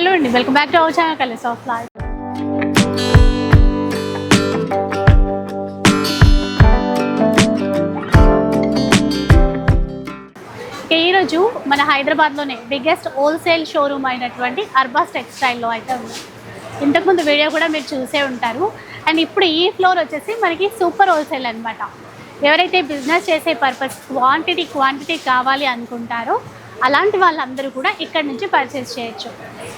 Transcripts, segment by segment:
Hello అండి. Welcome back to our channel Colours of Life. ఈరోజు మన హైదరాబాద్లోనే బిగ్గెస్ట్ హోల్సేల్ షోరూమ్ అయినటువంటి అర్బాస్ టెక్స్టైల్లో అయితే ఉంది. ఇంతకుముందు వీడియో కూడా మీరు చూసే ఉంటారు. అండ్ ఇప్పుడు ఈ ఫ్లోర్ వచ్చేసి మనకి సూపర్ హోల్సేల్ అనమాట ఎవరైతే బిజినెస్ చేసే పర్పస్ క్వాంటిటీ క్వాంటిటీ కావాలి అనుకుంటారో అలాంటి వాళ్ళందరూ కూడా ఇక్కడ నుంచి పర్చేస్ చేయొచ్చు.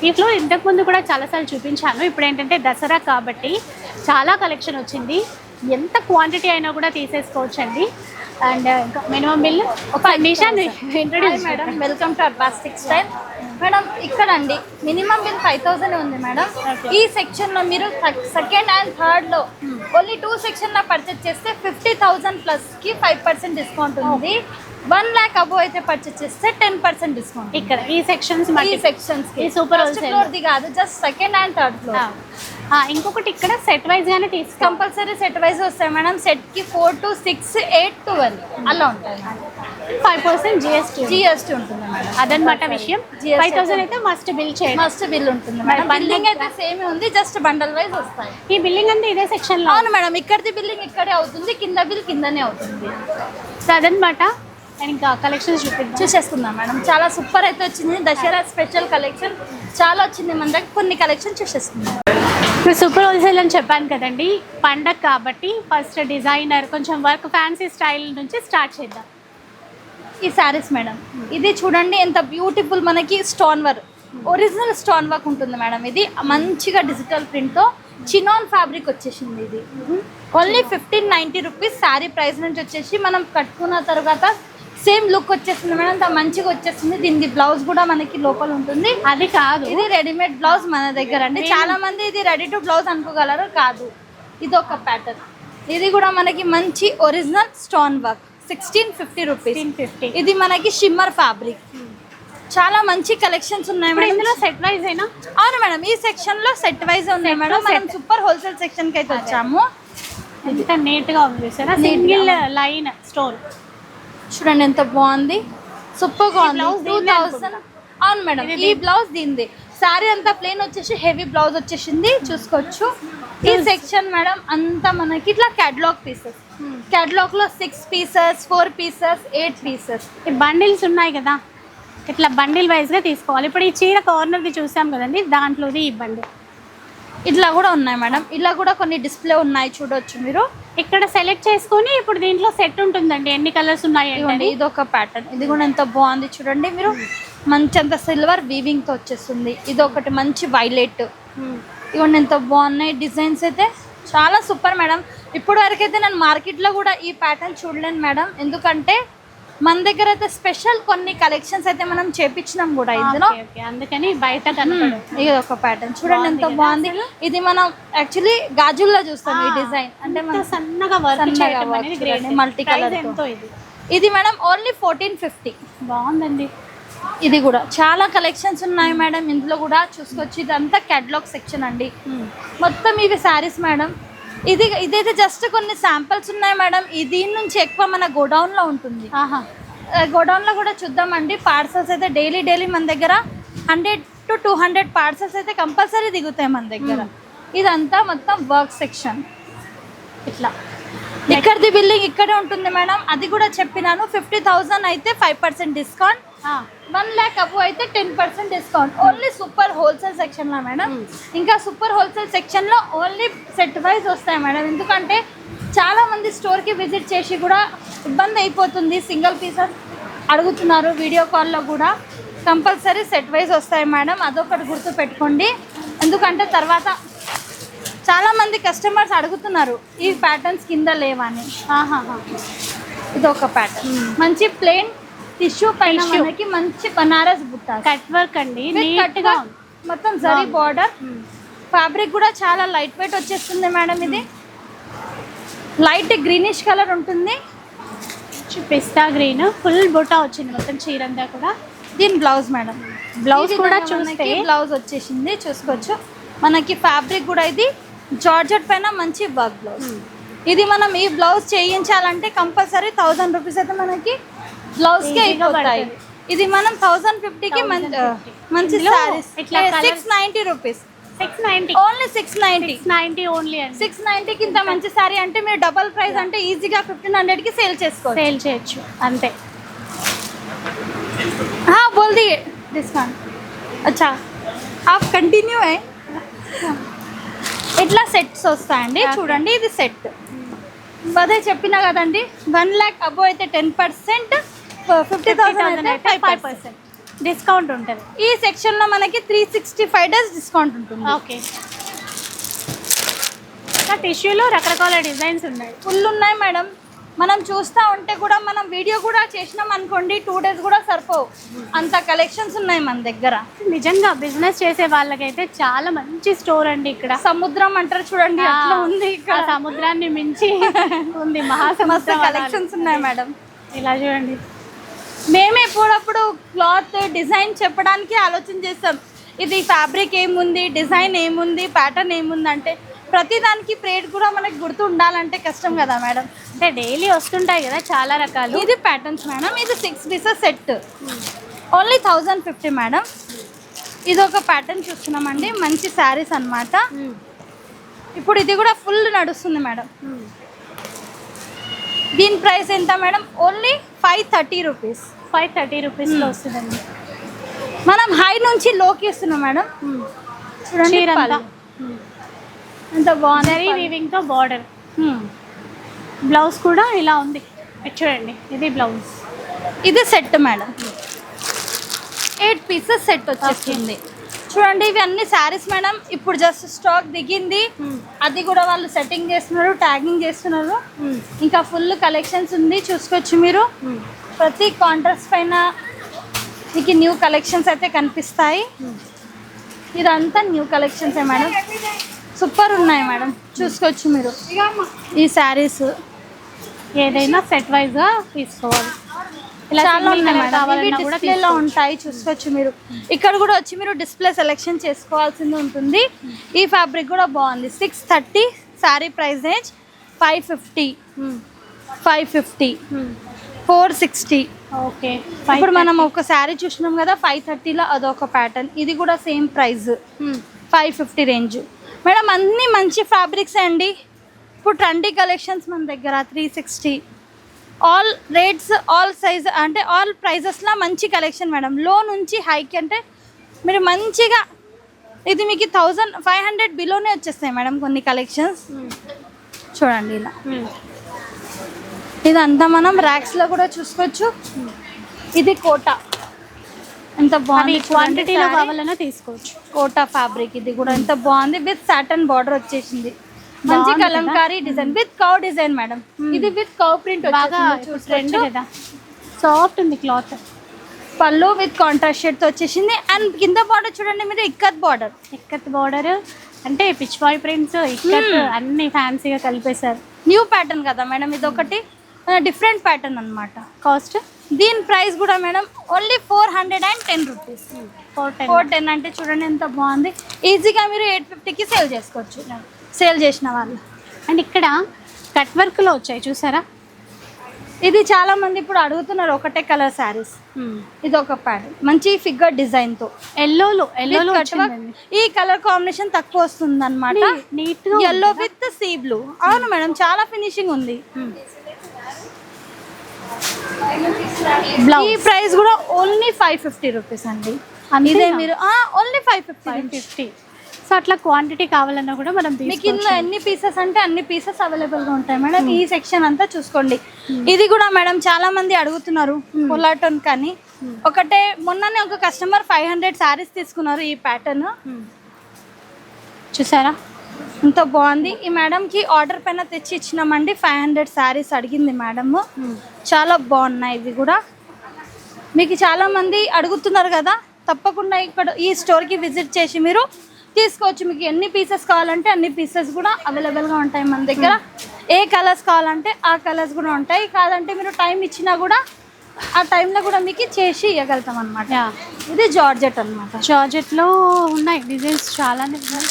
ఈ ఇంతకుముందు కూడా చాలాసార్లు చూపించాను. ఇప్పుడు ఏంటంటే దసరా కాబట్టి చాలా కలెక్షన్ వచ్చింది. ఎంత క్వాంటిటీ అయినా కూడా తీసేసుకోవచ్చండి. అండ్ మినిమం బిల్ ఒక నిషాన్ introduce madam welcome to Arbaz textile madam ఇక్కడ అండి మినిమం బిల్ ఫైవ్ థౌసండ్ ఉంది మేడం. ఈ సెక్షన్లో మీరు సెకండ్ అండ్ థర్డ్లో ఓన్లీ టూ సెక్షన్లో పర్చేస్ చేస్తే ఫిఫ్టీ థౌసండ్ ప్లస్కి ఫైవ్ పర్సెంట్ డిస్కౌంట్ ఉంది. వన్ ల్యాక్ అబో అయితే పర్చేస్ చేస్తే టెన్ పర్సెంట్ డిస్కౌంట్ ఇక్కడ ఈ సెక్షన్స్ ఈ సెక్షన్స్ ఈ super ఫస్ట్ wholesale. ఫ్లోర్ ది కాదు just second and third floor ఇంకొకటి ఇక్కడ సెట్ వైజ్ గానే కంపల్సరీ సెట్ వైజ్ వస్తాయి మేడం. సెట్కి four to six eight twelve అలా ఉంటాయి. ఫైవ్ పర్సెంట్ జిఎస్టీ జిఎస్టీ ఉంటుంది. మేడం. అదనమాట విషయం. ఫైవ్ థౌసండ్ అయితే మస్ట్ బిల్ చేయండి మస్ట్ బిల్ ఉంటుంది మేడం. మరి బిల్లింగ్ అయితే సేమ్ ఉంది జస్ట్ బండల్ వైజ్ వస్తాయి. ఈ బిల్లింగ్ అంతా ఇదే సెక్షన్లో. అవును మేడం. ఇక్కడిది బిల్లింగ్ ఇక్కడే అవుతుంది కింద బిల్ కిందనే అవుతుంది. సో అదనమాట నేను ఇంకా కలెక్షన్స్ చూపిద్దాం. చూసేసుకుందాం మేడం. చాలా సూపర్ అయితే వచ్చింది. దసరా స్పెషల్ కలెక్షన్ చాలా వచ్చింది మన దగ్గర. కొన్ని కలెక్షన్ చూసేసుకుందాం. ఇప్పుడు సూపర్ హోల్సేల్ అని చెప్పాను కదండి. పండగ కాబట్టి ఫస్ట్ డిజైనర్ కొంచెం వర్క్ ఫ్యాన్సీ స్టైల్ నుంచి స్టార్ట్ చేద్దాం. ఈ శారీస్ మేడం. ఇది చూడండి ఎంత బ్యూటిఫుల్ మనకి stone work original stone work ఉంటుంది మేడం ఇది. మంచిగా డిజిటల్ ప్రింట్తో చినాన్ ఫ్యాబ్రిక్ వచ్చేసింది ఇది. Only fifteen ninety rupees sari price నుంచి వచ్చేసి మనం కట్టుకున్న తర్వాత సేమ్ లుక్ వచ్చేస్తుంది మేడం అంత మంచిగా వచ్చేస్తుంది. దీనికి బ్లౌజ్ కూడా మనకి లోపల ఉంటుంది. అది కాదు. ఇది రెడీమేడ్ బ్లౌజ్ మన దగ్గర అండి. చాలా మంది ఇది రెడీ టు బ్లౌజ్ అనుకోగలరు కాదు. ఇది ఒక ప్యాటర్న్ ఇది కూడా మనకి మంచి original stone work sixteen fifty rupees ఇది మనకి షిమ్మర్ ఫ్యాబ్రిక్ చాలా మంచి కలెక్షన్స్ ఉన్నాయి మేడం. ఇందులో సెట్ వైజ్ అయినా అవును మేడం ఈ సెక్షన్లో సెట్ వైజ్ ఉన్నాయి మేడం. మనం. సూపర్ హోల్సేల్ సెక్షన్కి అయితే వచ్చాము. ఎంత నీట్గా ఉంది సింగిల్ లైన్ స్టోన్ చూడండి ఎంత బాగుంది. సూపర్గా ఈ blouse ఉంది టూ థౌసండ్ అవును మేడం ఈ బ్లౌజ్ దీనిది శారీ అంతా ప్లేన్ వచ్చేసి హెవీ బ్లౌజ్ వచ్చేసింది. చూసుకోవచ్చు. ఈ సెక్షన్ మేడం అంతా మనకి ఇట్లా catalogue pieces క్యాటలాగ్లో six pieces four pieces eight pieces ఈ బండిల్స్ ఉన్నాయి కదా. ఇట్లా బండిల్ వైజ్గా తీసుకోవాలి. ఇప్పుడు ఈ చీర కార్నర్ ది చూసాం కదండి దాంట్లోది ఈ బండిల్ ఇట్లా కూడా ఉన్నాయి మేడం. ఇలా కూడా కొన్ని డిస్ప్లే ఉన్నాయి చూడొచ్చు మీరు. ఇక్కడ సెలెక్ట్ చేసుకొని ఇప్పుడు దీంట్లో సెట్ ఉంటుందండి. ఎన్ని కలర్స్ ఉన్నాయి ఇది ఒక ప్యాటర్న్ ఇది కూడా ఎంత బాగుంది చూడండి మీరు. మంచి అంత సిల్వర్ వీవింగ్తో వచ్చేస్తుంది. ఇది ఒకటి మంచి వైలెట్ ఇవన్నీ ఎంత బాగున్నాయి డిజైన్స్ అయితే. చాలా సూపర్ మేడం. ఇప్పుడు వరకు అయితే నేను మార్కెట్లో కూడా ఈ ప్యాటర్న్ చూడలేను మేడం. ఎందుకంటే మన దగ్గర అయితే స్పెషల్ కొన్ని కలెక్షన్స్ అయితే మనం చేపించినాం కూడా ఇందులో. అందుకని బయట ఇది ఒక ప్యాటర్న్ చూడండి ఎంత బాగుంది. ఇది మనం యాక్చువల్లీ గాజుల్లో చూస్తాం ఈ డిజైన్. అంటే మనం సన్నగా సన్నగా తో. ఎంతో ఇది. ఇది మేడం ఓన్లీ ఫోర్టీన్ ఫిఫ్టీ బాగుందండి. ఇది కూడా. చాలా కలెక్షన్స్ ఉన్నాయి మేడం. ఇందులో కూడా చూసుకోవచ్చు. ఇదంతా క్యాటలాగ్ సెక్షన్ అండి. మొత్తం ఇవి శారీస్ మేడం. ఇది ఇదైతే జస్ట్ కొన్ని శాంపిల్స్ ఉన్నాయి మేడం ఈ దీని నుంచి ఎక్కువ మన గోడౌన్లో ఉంటుంది. ఆహా. గోడౌన్లో కూడా చూద్దామండి. పార్సల్స్ అయితే డైలీ డైలీ మన దగ్గర hundred to two hundred parcels అయితే కంపల్సరీ దిగుతాయి మన దగ్గర. ఇదంతా మొత్తం వర్క్ సెక్షన్ ఇట్లా. ఇక్కడిది బిల్లింగ్ ఇక్కడే ఉంటుంది మేడం. అది కూడా చెప్పినాను. ఫిఫ్టీ థౌసండ్ అయితే five percent discount one lakh above అయితే ten percent discount only super wholesale సెక్షన్లో మేడం. ఇంకా సూపర్ హోల్సేల్ సెక్షన్లో ఓన్లీ సెట్ వైజ్ వస్తాయి మేడం. ఎందుకంటే చాలా మంది స్టోర్కి విజిట్ చేసి కూడా ఇబ్బంది అయిపోతుంది. సింగిల్ పీసెస్ అడుగుతున్నారు వీడియో కాల్లో కూడా. కంపల్సరీ సెట్ వైజ్ వస్తాయి మేడం. అదొకటి గుర్తు పెట్టుకోండి. ఎందుకంటే తర్వాత చాలా మంది కస్టమర్స్ అడుగుతున్నారు ఈ ప్యాటర్న్స్ కింద లేవని. ఇది ఒక ప్యాటర్న్ మంచి ప్లెయిన్ టిష్యూ పైన. మనకి మంచి బనారస్ బుట్ట కట్ వర్క్ అండి నీట్గా ఉంది. మొత్తం జరీ బార్డర్ ఫ్యాబ్రిక్ కూడా చాలా లైట్ వెయిట్ వచ్చేస్తుంది మేడం ఇది. లైట్ గ్రీనిష్ కలర్ ఉంటుంది. పిస్తా గ్రీన్ ఫుల్ బుటా వచ్చింది మొత్తం చీర అంతా కూడా. దీని బ్లౌజ్ మేడం. బ్లౌజ్ కూడా చూస్తే. బ్లౌజ్ వచ్చేసింది చూసుకోవచ్చు. మనకి ఫ్యాబ్రిక్ కూడా ఇది. జార్జెట్ పైన మంచి వర్క్ బ్లౌజ్ ఇది మనం ఈ బ్లౌజ్ చేయించాలంటే కంపల్సరీ థౌజండ్ రూపీస్ అయితే మనకి బ్లౌజ్ కి Easy గా అయిపోతాయి పడుతుంది. ఇది మనం థౌసండ్ ఫిఫ్టీకి మంచి 1050. మంచి ఇందులో సారీస్ ఇట్లా colours- six ninety rupees six ninety only six ninety six ninety only అండి సిక్స్ నైంటీకి ఇంత మంచి సారీ అంటే మీరు డబల్ ప్రైస్ అంటే ఈజీగా ఫిఫ్టీన్ హండ్రెడ్కి సేల్ చేసుకోవచ్చు సేల్ చేయొచ్చు అంతే हाँ बोल दिए डिस्काउंट अच्छा आप కంటిన్యూ है ఇట్లా సెట్స్ వస్తాయండి. చూడండి ఇది సెట్. అదే చెప్పినా కదండి వన్ ల్యాక్ అబో అయితే టెన్ పర్సెంట్ ఫిఫ్టీ థౌసండ్ అయితే ఫైవ్ పర్సెంట్. డిస్కౌంట్ ఉంటుంది. ఈ సెక్షన్లో మనకి three sixty five days discount ఉంటుంది. ఓకే టిష్యూలో రకరకాల డిజైన్స్ ఉన్నాయి. ఫుల్ ఉన్నాయి మేడం. మనం చూస్తూ ఉంటే కూడా మనం వీడియో కూడా చేసినాం అనుకోండి టూ డేస్ కూడా సరిపోవు. అంత కలెక్షన్స్ ఉన్నాయి మన దగ్గర. నిజంగా బిజినెస్ చేసే వాళ్ళకైతే చాలా మంచి స్టోర్ అండి ఇక్కడ. సముద్రం అంటారు చూడండి అట్లా ఉంది ఇక్కడ. సముద్రాన్ని మించి ఉంది మహాసముద్రం కలెక్షన్స్ ఉన్నాయి మేడం ఇలా చూడండి. మేము ఎప్పుడప్పుడు క్లాత్ డిజైన్ చెప్పడానికి ఆలోచన చేస్తాం. ఇది ఫ్యాబ్రిక్ ఏముంది డిజైన్ ఏముంది ప్యాటర్న్ ఏముంది అంటే ప్రతి దానికి ప్రేట్ కూడా మనకి గుర్తు ఉండాలంటే కష్టం కదా మేడం. అంటే డైలీ వస్తుంటాయి కదా చాలా రకాలు. ఇది ప్యాటర్న్స్ మేడం. ఇది six pieces set only thousand fifty madam. ఇది ఒక ప్యాటర్న్ చూస్తున్నామండి. మంచి శారీస్ అన్నమాట. మ్మ్. ఇప్పుడు ఇది కూడా ఫుల్ నడుస్తుంది మేడం. దీని ప్రైస్ ఎంత madam? Only five thirty rupees five thirty రూపీస్లో వస్తుందండి. మనం హై నుంచి లోకి ఇస్తున్నాం మేడం. చూడండి. అంతా బాగుంది. వీవింగ్తో బార్డర్. బ్లౌజ్ కూడా ఇలా ఉంది. చూడండి. ఇది బ్లౌజ్ ఇది set madam eight pieces set వచ్చేసింది. చూడండి ఇవి అన్ని శారీస్ మేడం ఇప్పుడు జస్ట్ స్టాక్ దిగింది. అది కూడా వాళ్ళు సెట్టింగ్ చేస్తున్నారు ట్యాగింగ్ చేస్తున్నారు. ఇంకా ఫుల్ కలెక్షన్స్ ఉంది. చూసుకోవచ్చు మీరు. ప్రతి కాంట్రాస్ట్ పైన మీకు న్యూ కలెక్షన్స్ అయితే కనిపిస్తాయి. ఇదంతా న్యూ కలెక్షన్స్ మేడం సూపర్ ఉన్నాయి మేడం. చూసుకోవచ్చు మీరు. ఈ శారీస్ ఏదైనా సెట్ వైజ్గా తీసుకోవాలి. ఇలా చాలా ఉన్నాయి మేడం. డిస్ప్లేలో. ఉంటాయి. చూసుకోవచ్చు మీరు. ఇక్కడ కూడా వచ్చి మీరు డిస్ప్లే సెలెక్షన్ చేసుకోవాల్సింది ఉంటుంది. ఈ ఫ్యాబ్రిక్ కూడా బాగుంది. Six thirty sari price range five fifty. Hmm. Five fifty. Hmm. Four sixty. Okay. ఇప్పుడు మనం ఒక శారీ చూసినాం కదా ఫైవ్ థర్టీలో అదొక ప్యాటర్న్ ఇది కూడా same price. Hmm. Five fifty range. Madam అన్ని మంచి ఫ్యాబ్రిక్స్ అండి. ఇప్పుడు ట్రెండీ కలెక్షన్స్ మన దగ్గర three sixty all rates all size అంటే ఆల్ ప్రైజెస్లో మంచి కలెక్షన్ మేడం. లో నుంచి హైకి అంటే మీరు మంచిగా ఇది మీకు థౌజండ్ ఫైవ్ హండ్రెడ్ బిలోనే వచ్చేస్తాయి మేడం కొన్ని కలెక్షన్స్ మ్మ్. చూడండి ఇలా. మ్మ్. ఇదంతా మనం ర్యాక్స్లో కూడా చూసుకోవచ్చు. ఇది కోట. ఎంత బాగుంది క్వాంటిటీలో. కావాలన్నా తీసుకోవచ్చు. కోటా ఫ్యాబ్రిక్ ఇది కూడా ఎంత బాగుంది విత్ సాటన్ బార్డర్ వచ్చేసింది. మంచి? Kalamkari design with cow design madam ఇది విత్ కౌ ప్రింట్ ట్రెండ్ కదా. సాఫ్ట్ ఉంది క్లాత్ పళ్ళు విత్ కాంట్రాస్ట్ షేడ్తో వచ్చేసింది. అండ్ కింద బార్డర్ చూడండి మీరు ఇక్కత్ బార్డర్ ఇక్కత్ బార్డర్ అంటే పిచ్ బాయ్ ప్రింట్స్ ఇక్కత్. అన్ని ఫ్యాన్సీగా కలిపేశారు. న్యూ ప్యాటర్న్ కదా మేడం ఇది ఒకటి డిఫరెంట్ ప్యాటర్న్ అన్నమాట. కాస్ట్ దీని ప్రైస్ కూడా madam only four hundred and ten rupees. Four ten. Four ten అంటే చూడండి ఎంత బాగుంది. ఈజీగా మీరు ఎయిట్ ఫిఫ్టీకి సేల్ చేసుకోవచ్చు. సేల్ చేసిన వాళ్ళు. అండ్ ఇక్కడ కట్ వర్క్లో వచ్చాయి చూసారా? ఇది చాలా మంది ఇప్పుడు అడుగుతున్నారు ఒకటే కలర్ శారీస్. ఇది ఒక ప్యాటర్న్ మంచి ఫిగర్ డిజైన్తో. ఎల్లోలో. వచ్చిందండి. ఈ కలర్ కాంబినేషన్ తక్కువ వస్తుంది అనమాట neat yellow with sea blue అవును మేడం చాలా ఫినిషింగ్ ఉంది. ఈ బ్లౌజ్ ప్రైస్ కూడా ఓన్లీ ఫైవ్ ఫిఫ్టీ రూపీస్ అండి? ఇదే మీరు only five fifty fifty. So అట్లా క్వాంటిటీ కావాలన్నా కూడా మనం మీకు ఇందులో ఎన్ని పీసెస్ అంటే అన్ని పీసెస్ అవైలబుల్గా ఉంటాయి మేడం. ఈ సెక్షన్ అంతా చూసుకోండి. ఇది కూడా మేడం చాలా మంది అడుగుతున్నారు పొలాటోన్ కానీ. ఒకటే మొన్ననే ఒక కస్టమర్ ఫైవ్ హండ్రెడ్ శారీస్ తీసుకున్నారు ఈ ప్యాటర్న్ Hmm. చూసారా? ఇంత బాగుంది. ఈ మేడంకి ఆర్డర్ పైన తెచ్చి ఇచ్చినామండి. ఫైవ్ హండ్రెడ్ శారీస్ అడిగింది మేడమ్. చాలా బాగున్నాయి ఇవి కూడా. మీకు చాలా మంది అడుగుతున్నారు కదా. తప్పకుండా ఇక్కడ ఈ స్టోర్కి విజిట్ చేసి మీరు తీసుకోవచ్చు. మీకు ఎన్ని పీసెస్ కావాలంటే అన్ని పీసెస్ కూడా అవైలబుల్గా ఉంటాయి మన దగ్గర. ఏ కలర్స్ కావాలంటే ఆ కలర్స్ కూడా ఉంటాయి. కాదంటే మీరు టైం ఇచ్చినా కూడా ఆ టైంలో కూడా మీకు చేసి ఇవ్వగలుగుతాం అనమాట ఇది జార్జెట్ అనమాట జార్జెట్లో ఉన్నాయి. డిజైన్స్ చాలానే ఉన్నాయి.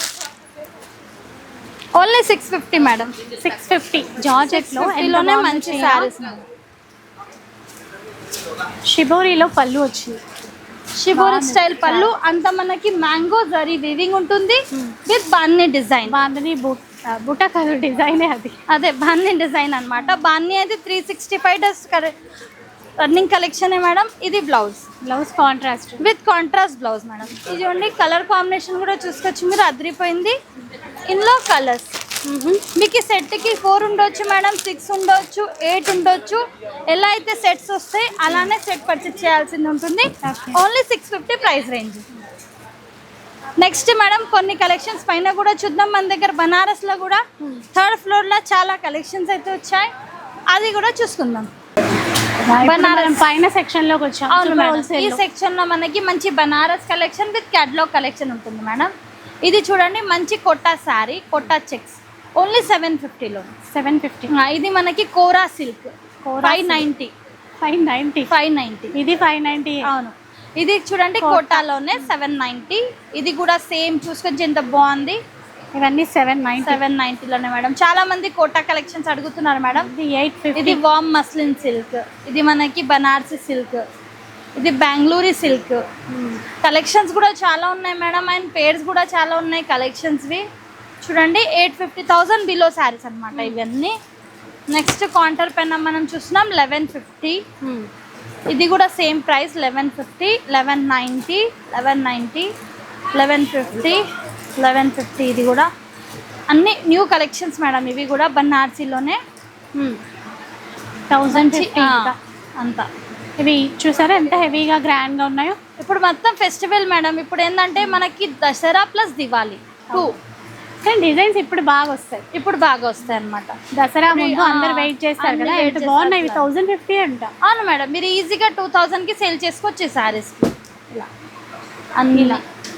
Only six fifty madam six fifty జార్జెట్లో ఎంత లోనే బాగుందో మంచి. శారీస్ షిబోరిలో పళ్ళు వచ్చింది షిబోరి. స్టైల్ పళ్ళు అంత మనకి మ్యాంగో జరీ వీవింగ్ ఉంటుంది Hmm. With bandhani design. Bandhani బుట్ బుట్ట కాదు డిజైనే అది. అదే బాన్ని డిజైన్ అన్నమాట. బాన్ని అయితే త్రీ సిక్స్టీ ఫైవ్ డస్ రన్నింగ్ కలెక్షన్ మేడం ఇది blouse blouse contrast with contrast blouse madam ఇది ఓన్లీ కలర్ కాంబినేషన్ కూడా చూసుకోవచ్చు. మీరు అదిరిపోయింది. ఇందులో కలర్స్ మీకు ఈ సెట్కి ఫోర్ ఉండొచ్చు మేడం సిక్స్ ఉండొచ్చు ఎయిట్ ఉండొచ్చు. ఎలా అయితే సెట్స్ వస్తాయి అలానే సెట్ పర్చేస్ చేయాల్సింది ఉంటుంది. Only six fifty price range next madam కొన్ని కలెక్షన్స్ పైన కూడా చూద్దాం. మన దగ్గర బనారస్లో కూడా థర్డ్ ఫ్లోర్లో చాలా కలెక్షన్స్ అయితే వచ్చాయి. అది కూడా చూసుకుందాం. మనం పైన సెక్షన్లోకి వచ్చాం. ఈ. సెక్షన్లో మనకి మంచి Banaras collection with catalogue collection ఉంటుంది మేడం ఇది చూడండి మంచి Kota sari Kota checks. Only seven ఫిఫ్టీలో సెవెన్ ఫిఫ్టీ. ఇది మనకి kora silk. Five silk. Ninety five ninety five ninety ఇది ఫైవ్ నైన్టీ అవును. ఇది చూడండి కోటా. కోటాలోనే సెవెన్ నైంటీ ఇది కూడా సేమ్ చూసుకొని ఎంత బాగుంది. ఇవన్నీ సెవెన్ నైన్టీ సెవెన్ నైంటీలోనే మేడం. చాలా మంది కోటా కలెక్షన్స్ అడుగుతున్నారు మేడం. ఇది ఎయిట్ ఫిఫ్టీ. ఇది వామ్ మస్లిన్ సిల్క్ ఇది మనకి బనారసి సిల్క్ ఇది బెంగళూరి సిల్క్. కలెక్షన్స్ కూడా చాలా ఉన్నాయి మేడం. అండ్ పేర్స్ కూడా చాలా ఉన్నాయి కలెక్షన్స్వి. చూడండి eight fifty thousand below saris అనమాట ఇవన్నీ. నెక్స్ట్ కాంటర్ పెన్ మనం చూస్తున్నాం లెవెన్ ఫిఫ్టీ. ఇది కూడా same price eleven fifty eleven ninety eleven ninety eleven fifty eleven fifty ఇది కూడా. అన్ని న్యూ కలెక్షన్స్ మేడం ఇవి కూడా బనార్సీలోనే. ఫిఫ్టీ ఆ, అంతా. ఇవి చూసారా ఎంత హెవీగా గ్రాండ్గా ఉన్నాయో? ఇప్పుడు మొత్తం ఫెస్టివల్ మేడం ఇప్పుడు ఏంటంటే మనకి దసరా ప్లస్ దివాళీ టూ. కానీ డిజైన్స్ ఇప్పుడు బాగా వస్తాయి. ఇప్పుడు బాగా వస్తాయి అన్నమాట. దసరా ముందు అందరు వెయిట్ చేస్తారు కదా చేస్తారు బాగున్నాయి. థౌసండ్ ఫిఫ్టీ అంట. అవును మేడం మీరు ఈజీగా టూ థౌజండ్కి సేల్ చేసుకోవచ్చు ఈ శారీస్ ఇలా. అన్ని.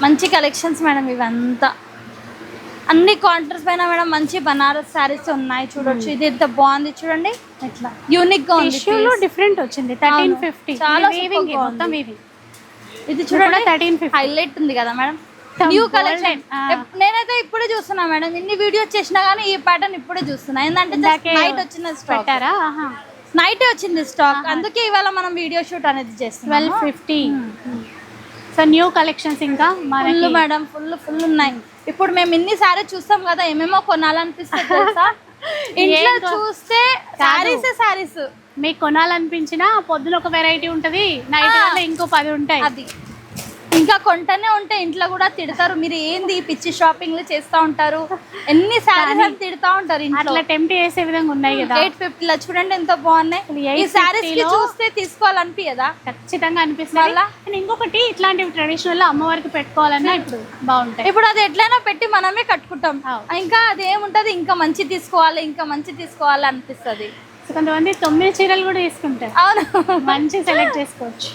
మంచి కలెక్షన్స్ మేడం ఇవంతా. అన్ని కాంటర్స్ పైన మేడం మంచి బనారస్ శారీస్ ఉన్నాయి చూడొచ్చు. ఇది ఎంత బాగుంది చూడండి. ఎట్లా? యూనిక్గా ఉంది. డిఫరెంట్ వచ్చింది. థర్టీన్. ఫిఫ్టీ చాలా వీవింగ్ మొత్తం. వీవింగ్ ఇది చూడండి. థర్టీన్ ఫిఫ్టీ హైలైట్ ఉంది కదా మేడం. New collection. నేనైతే ఇప్పుడే చూస్తున్నా మేడం. ఇన్ని వీడియోస్ చేసినా కానీ ఈ ప్యాటర్న్ ఇప్పుడే చూస్తున్నా. ఏంటంటే నైట్ వచ్చిన స్టాక్ నైట్ వచ్చింది స్టాక్. అందుకే ఇవాళ మనం వీడియో షూట్ అనేది చేస్తున్నాం twelve fifty so new collections ఇంకా ఫుల్ మేడం. ఫుల్ ఫుల్ ఉన్నాయి. ఇప్పుడు మేము ఇన్ని సారీ చూస్తాం కదా ఏమేమో కొనాలనిపిస్తుంది తెలుసా? ఇంట్లో చూస్తే సారీసే సారీస్ మీకు కొనాలనిపించినా పొద్దున ఒక వెరైటీ ఉంటది నైట్ ఇంకో పది ఉంటాయి. అది. ఇంకా కొంటనే ఉంటే ఇంట్లో కూడా తిడతారు. మీరు ఏంది పిచ్చి షాపింగ్లు చేస్తా ఉంటారు? ఎన్ని సారీస్ అని తిడతా ఉంటారు ఇంట్లో? అట్లా టెంప్ట్ చేసే విధంగా ఉన్నాయి కదా. ఎయిట్ ఫిఫ్టీలో చూడండి ఎంత బాగున్నాయి. ఈ 850 సారీస్కి లో- చూస్తే తీసుకోవాలనిపించదా ఖచ్చితంగా అనిపిస్తుంది? అండ్ ఇంకొకటి ఇట్లాంటివి ట్రెడిషనల్లో అమ్మవారికి పెట్టుకోవాలన్నా ఇప్పుడు బాగుంటాయి. ఇప్పుడు అది ఎట్లయినా పెట్టి మనమే కట్టుకుంటాం. ఇంకా అది ఏముంటది? ఇంకా మంచి తీసుకోవాలి ఇంకా మంచి తీసుకోవాలి అనిపిస్తుంది. సో కొంతమంది తొమ్మిది చీరలు కూడా తీసుకుంటారు అవును. మంచి సెలెక్ట్ చేసుకోవచ్చు.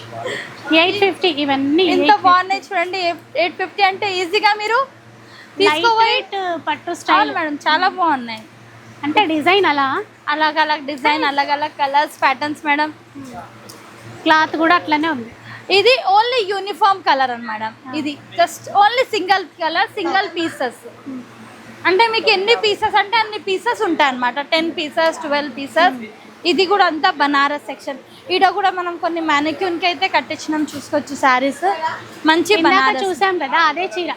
ఎయిట్ ఫిఫ్టీ ఇవన్నీ ఎంత బాగున్నాయి చూడండి. ఎయిట్ ఫిఫ్టీ అంటే ఈజీగా మీరు వెయిట్ పట్టు స్టైల్ మేడం చాలా బాగున్నాయి. అంటే డిజైన్ అలా? అలగ్ అలగ్ డిజైన్ అలగ్ అలగ్ కలర్స్ ప్యాటర్న్స్ మేడం. క్లాత్ కూడా అట్లనే ఉంది. ఇది ఓన్లీ యూనిఫామ్ కలర్ అన్నమాట. ఇది just only single colour single pieces అంటే మీకు ఎన్ని పీసెస్ అంటే అన్ని పీసెస్ ఉంటాయి అనమాట టెన్ పీసెస్ ట్వెల్వ్ పీసెస్ ఇది కూడా అంతా బనారస్ సెక్షన్ ఈడ కూడా మనం కొన్ని mannequin కి అయితే కట్టించినాం చూసుకోవచ్చు శారీస్ మంచి బనారస్. చూసాం కదా అదే చీర.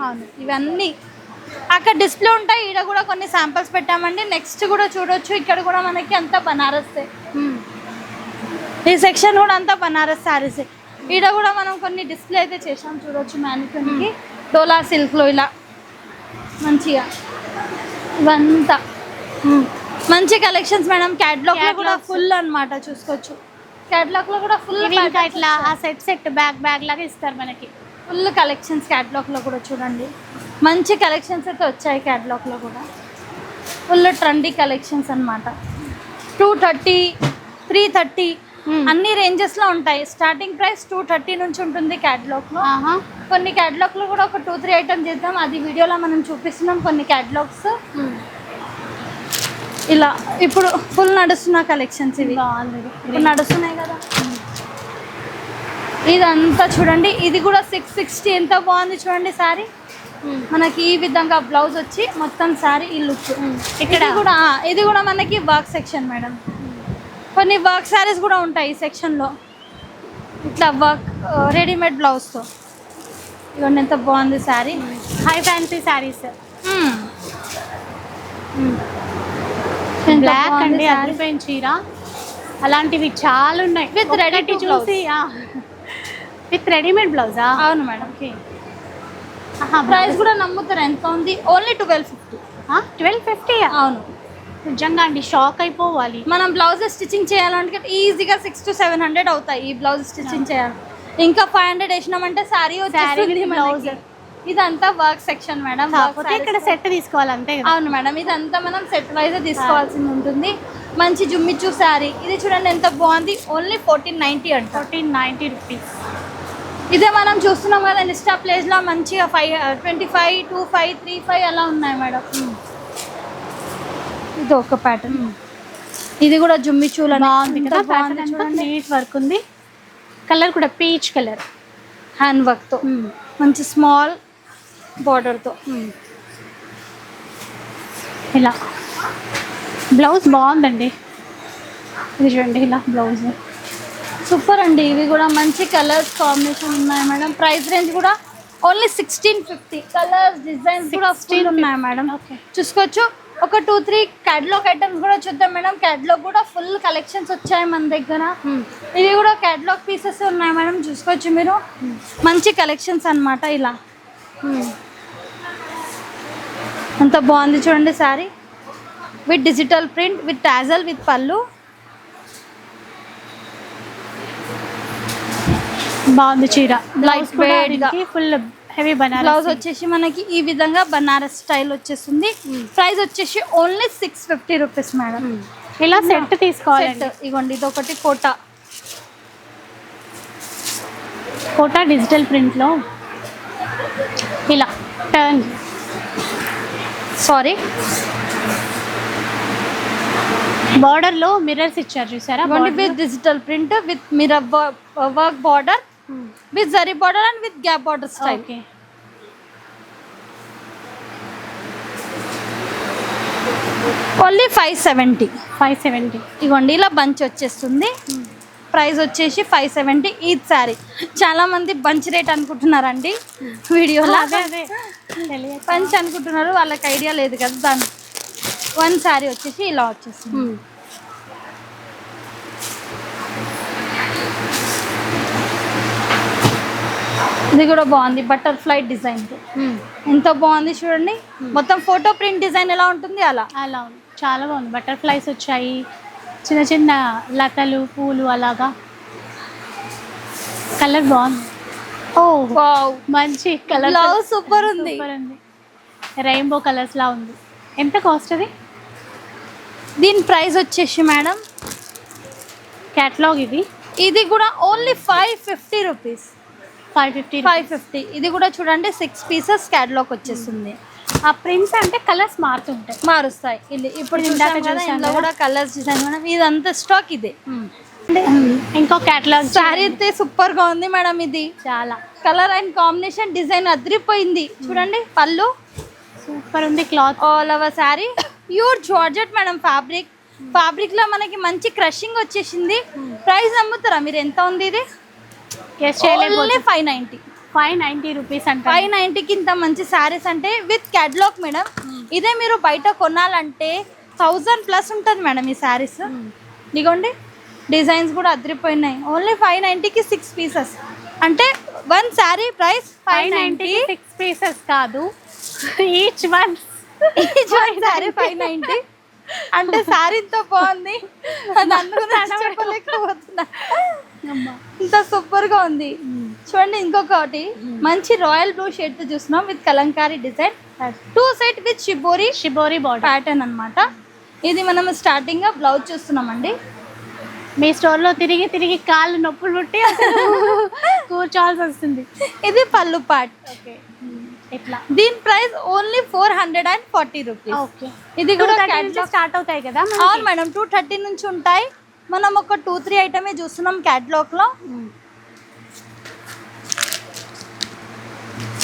అవును. ఇవన్నీ. అక్కడ డిస్ప్లే ఉంటాయి ఈడ కూడా కొన్ని శాంపిల్స్ పెట్టామండి. నెక్స్ట్ కూడా చూడొచ్చు. ఇక్కడ కూడా మనకి అంతా బనారస్. ఈ సెక్షన్ కూడా అంతా బనారస్ శారీస్ ఈడ కూడా మనం కొన్ని డిస్ప్లే అయితే చేసాం చూడొచ్చు మ్యానిక్యూన్కి డోలా సిల్క్లో ఇలా. మంచిగా. ఇవంతా. మంచి కలెక్షన్స్ మేడం క్యాట్లాగ్లో కూడా. ఫుల్ అన్నమాట చూసుకోవచ్చు. క్యాట్లాగ్లో కూడా ఫుల్ ఇంకా ఇట్లా ఆ సెట్ సెట్ బ్యాగ్ బ్యాగ్ లాగా ఇస్తారు మనకి. ఫుల్ కలెక్షన్స్ క్యాట్లాగ్లో కూడా చూడండి. మంచి కలెక్షన్స్ అయితే వచ్చాయి క్యాట్లాగ్లో కూడా. ఫుల్ ట్రెండీ కలెక్షన్స్ అన్నమాట. Two thirty three thirty. అన్ని రేంజెస్లో ఉంటాయి. స్టార్టింగ్ ప్రైస్ టూ థర్టీ నుంచి ఉంటుంది క్యాట్లాగ్లో. కొన్ని క్యాట్లాగ్లో కూడా ఒక టూ త్రీ ఐటమ్ చేద్దాం. అది వీడియోలో మనం చూపిస్తున్నాం కొన్ని క్యాట్లాగ్స్ మ్మ్. ఇలా ఇప్పుడు ఫుల్ నడుస్తున్న కలెక్షన్స్ ఇవి. ఇప్పుడు నడుస్తున్నాయి కదా. ఇదంతా చూడండి. ఇది కూడా సిక్స్ సిక్స్టీ ఎంత బాగుంది చూడండి సారీ. మనకి ఈ విధంగా బ్లౌజ్ వచ్చి మొత్తం సారీ ఈ లుక్ ఇక్కడ? కూడా ఇది కూడా మనకి వర్క్ సెక్షన్ మేడం కొన్ని వర్క్ శారీస్ కూడా ఉంటాయి ఈ సెక్షన్లో ఇట్లా వర్క్ రెడీమేడ్ బ్లౌజ్తో ఇవన్నీ ఎంత బాగుంది sari high fancy saris. Black అండి అదిరిపోయిన చీర. అలాంటివి చాలా ఉన్నాయి. ఒక్కటి to చూసి విత్ రెడీమేడ్ బ్లౌజా అవును మేడం. ఓకే. ప్రైస్ కూడా నమ్ముతారు. ఎంత ఉంది? Only twelve fifty twelve fifty అవును. నిజంగా అండి షాక్ అయిపోవాలి. మనం బ్లౌజ్ స్టిచ్చింగ్ చేయాలంటే ఈజీగా సిక్స్ టు సెవెన్ హండ్రెడ్ అవుతాయి ఈ బ్లౌజ్ స్టిచ్చింగ్ చేయాలి. ఇంకా ఫైవ్ హండ్రెడ్ వేసినామంటే శారీ Saree with బ్లౌజ్. ఇదంతా వర్క్ సెక్షన్ మేడం కాకపోతే ఇక్కడ సెట్ తీసుకోవాలి అంతే అవును మేడం ఇదంతా మనం సెట్ వైజ్ తీసుకోవాల్సి ఉంటుంది. మంచి జుమ్మిచ్చు శారీ. ఇది చూడండి ఎంత బాగుంది. ఓన్లీ ఫోర్టీన్ నైంటీ అంట. ఫోర్టీన్ నైంటీ రూపీస్ ఇదే మనం చూస్తున్నాం కదా ఇన్స్టా ప్లేస్లో మంచిగా five twenty five two five three five అలా ఉన్నాయి మేడం. ఇది ఒక ప్యాటర్న్ ఇది కూడా జుమ్మిచూల బాగుంది కదా ప్యాటర్న్ నీట్ వర్క్ ఉంది. కలర్ కూడా పీచ్ కలర్ హ్యాండ్ వర్క్తో మంచి స్మాల్ బార్డర్తో ఇలా. బ్లౌజ్ బాగుందండి. ఇది చూడండి ఇలా బ్లౌజ్ సూపర్ అండి. ఇవి కూడా మంచి కలర్స్ కాంబినేషన్ ఉన్నాయి మేడం. ప్రైస్ రేంజ్ కూడా only sixteen fifty colours designs కూడా ఉన్నాయి మేడం. ఓకే చూసుకోవచ్చు. ఒక టూ త్రీ క్యాటలాగ్ ఐటమ్స్ కూడా చూద్దాం మేడం. క్యాటలాగ్ కూడా ఫుల్ కలెక్షన్స్ వచ్చాయి మన దగ్గర. ఇవి కూడా క్యాటలాగ్ పీసెస్ ఉన్నాయి మేడం. చూసుకోవచ్చు మీరు. మంచి కలెక్షన్స్ అన్నమాట ఇలా. అంత బాగుంది చూడండి sari with digital print with tassel with పళ్ళు. బాగుంది చీర. గా. ఫుల్ హెవీ బ్లౌజ్ బనారస్ వచ్చేసి మనకి ఈ విధంగా బనారస్ స్టైల్ వచ్చేస్తుంది. ప్రైస్ వచ్చేసి only six fifty rupees madam. ఇలా సెట్ తీసుకోవాలండి. సెట్. ఇగోండి ఇది ఒకటి కోటా. కోటా డిజిటల్ ప్రింట్లో. ఇలా టర్న్. సారీ. బార్డర్లో మిర్రర్స్ ఇచ్చారు చూసారా? ఇవ్వండి with digital print with mirror work border with zari border and with gap border style only five seventy five seventy ఇవ్వండి ఇలా బంచ్ వచ్చేస్తుంది. ప్రైస్ వచ్చేసి ఫైవ్ సెవెంటీ ఈ శారీ చాలా మంది బంచ్ రేట్ అనుకుంటున్నారండి. వీడియోలో పంచ్ అనుకుంటున్నారు వాళ్ళకి ఐడియా లేదు కదా దాని. వన్ శారీ వచ్చేసి ఇలా వచ్చేస్తుంది. ఇది కూడా బాగుంది బటర్ఫ్లై డిజైన్ ఎంత బాగుంది చూడండి. మొత్తం ఫోటో ప్రింట్ డిజైన్ ఎలా ఉంటుంది అలా? అలా ఉంది. చాలా బాగుంది. బటర్ఫ్లైస్ వచ్చాయి చిన్న చిన్న లతలు పూలు అలాగా. కలర్ బాగుంది. Oh wow. మంచి కలర్ బ్లౌజ్ సూపర్ ఉంది. సూపర్ ఉంది. రెయిన్బో కలర్స్ లా ఉంది. ఎంత కాస్ట్ అది? దీని ప్రైస్ వచ్చేసి మేడం క్యాటలాగ్ ఇది. ఇది కూడా only five fifty rupees five fifty five fifty. ఇది కూడా చూడండి సిక్స్ పీసెస్ క్యాటలాగ్ వచ్చేస్తుంది ఆ ప్రింట్స్ అంటే కలర్స్ మారుతుంటాయి. మారుస్తాయి. ఇది ఇప్పుడు ఇందులో. కూడా కలర్స్ డిజైన్ మేడం ఇదంతా స్టాక్ ఇదే. ఇంకో క్యాటలాగ్ శారీ అయితే సూపర్గా ఉంది మేడం ఇది. చాలా. కలర్ అండ్ కాంబినేషన్ డిజైన్ అదిరిపోయింది. చూడండి పళ్ళు. సూపర్ ఉంది cloth. All over sari. Pure georgette madam fabric ఫ్యాబ్రిక్లో మనకి మంచి క్రషింగ్ వచ్చేసింది. ప్రైస్ నమ్ముతారా? మీరు ఎంత ఉంది ఇది? Only five ninety five ninety rupees అంటే. ఫైవ్ నైంటీకి ఇంత మంచి శారీస్ అంటే విత్ క్యాటలాగ్ మేడం ఇదే మీరు బయట కొనాలంటే థౌజండ్ ప్లస్ ఉంటుంది మేడం ఈ శారీస్ ఇదిగోండి డిజైన్స్ కూడా అదిరిపోయినాయి. ఓన్లీ ఫైవ్ నైంటీకి సిక్స్ పీసెస్ అంటే one sari price five five ninety ninety six pieces కాదు. Each one each one sari five ninety అంటే శారీ ఇంత బాగుంది చెప్పలేకపోతున్నా ఇంత సూపర్గా ఉంది చూడండి ఇంకొకటి. మంచి రాయల్ బ్లూ షేడ్తో చూస్తున్నాం with kalamkari design. Two set with shibori shibori border pattern అన్నమాట. ఇది మనం స్టార్టింగ్గా బ్లౌజ్ చూస్తున్నామండి. మీ స్టోర్లో తిరిగి తిరిగి కాళ్ళు నొప్పులు పుట్టి కూర్చోవాల్సి వస్తుంది. ఇది పళ్ళు ఓకే. ఇట్లా దీని price only four hundred and forty rupees. Okay. ఇది కూడా స్టార్ట్ అవుతాయి కదా అవును మేడం టూ థర్టీ నుంచి ఉంటాయి. మనం ఒక టూ త్రీ ఐటమే చూస్తున్నాం క్యాటలాగ్లో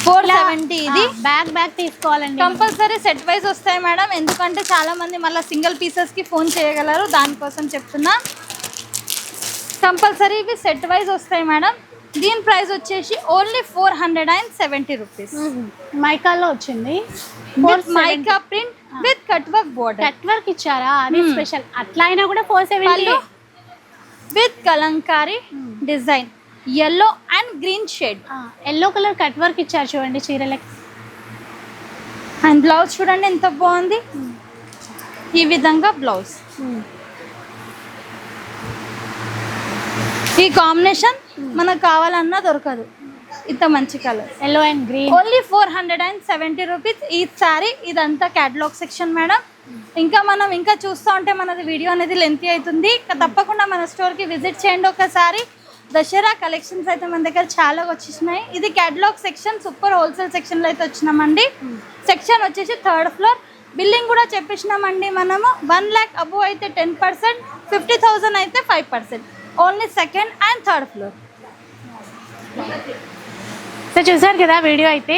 ఫోర్ సెవెంటీ ఇది. బ్యాగ్ బ్యాగ్ తీసుకోవాలండి. కంపల్సరీ సెట్ వైజ్ వస్తాయి మేడం. ఎందుకంటే చాలా మంది మళ్ళీ సింగిల్ పీసెస్కి ఫోన్ చేయగలరు. దానికోసం చెప్తున్నా. కంపల్సరీ ఇవి సెట్ వైజ్ వస్తాయి మేడం. దీని ప్రైస్ వచ్చేసి only four hundred and seventy rupees. మైకాలో వచ్చింది. Mica print with cut work border. Cut work ఇచ్చారా? అది. స్పెషల్ అట్లా అయినా కూడా four seventy with kalamkari design. Yellow and green shade yellow colour cut work ఇచ్చారు చూడండి చీరలకి. అండ్ బ్లౌజ్ చూడండి ఎంత బాగుంది. ఈ విధంగా బ్లౌజ్ ఈ కాంబినేషన్ మనకు కావాలన్నా దొరకదు. ఇంత మంచి colour. Yellow and green only four hundred and seventy rupees ఈ సారీ ఇదంతా క్యాటలాగ్ సెక్షన్ మేడం ఇంకా మనం ఇంకా చూస్తూ ఉంటే మనది వీడియో అనేది లెంతీ అవుతుంది. ఇంకా తప్పకుండా మన స్టోర్కి విజిట్ చేయండి ఒకసారి. దసరా కలెక్షన్స్ అయితే మన దగ్గర చాలా వచ్చేసినాయి. ఇది క్యాటలాగ్ సెక్షన్ సూపర్ హోల్సేల్ సెక్షన్లో అయితే వచ్చినామండి. సెక్షన్ వచ్చేసి థర్డ్ ఫ్లోర్ బిల్లింగ్ కూడా చెప్పేసినామండి మనము. వన్ ల్యాక్ అబో అయితే టెన్ పర్సెంట్ ఫిఫ్టీ థౌజండ్ అయితే five percent only second and third floor so చూసారు కదా వీడియో అయితే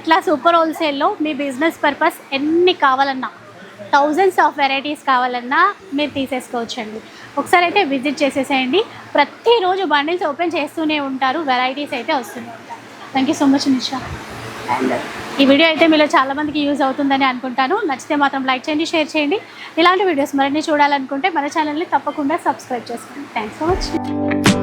ఇట్లా సూపర్ హోల్సేల్లో మీ బిజినెస్ పర్పస్ ఎన్ని కావాలన్నా థౌజండ్స్ ఆఫ్ వెరైటీస్ కావాలన్నా మీరు తీసేసుకోవచ్చండి. ఒకసారి అయితే విజిట్ చేసేసేయండి. ప్రతిరోజు బండిల్స్ ఓపెన్ చేస్తూనే ఉంటారు. వెరైటీస్ అయితే వస్తూనే ఉంటారు thank you so much Nisha and ఈ వీడియో అయితే మీలో చాలా మందికి యూజ్ అవుతుందని అనుకుంటాను. నచ్చితే మాత్రం లైక్ చేయండి షేర్ చేయండి. ఇలాంటి వీడియోస్ మరిన్ని చూడాలనుకుంటే మన ఛానల్ని తప్పకుండా సబ్స్క్రైబ్ చేసుకోండి. Thanks so much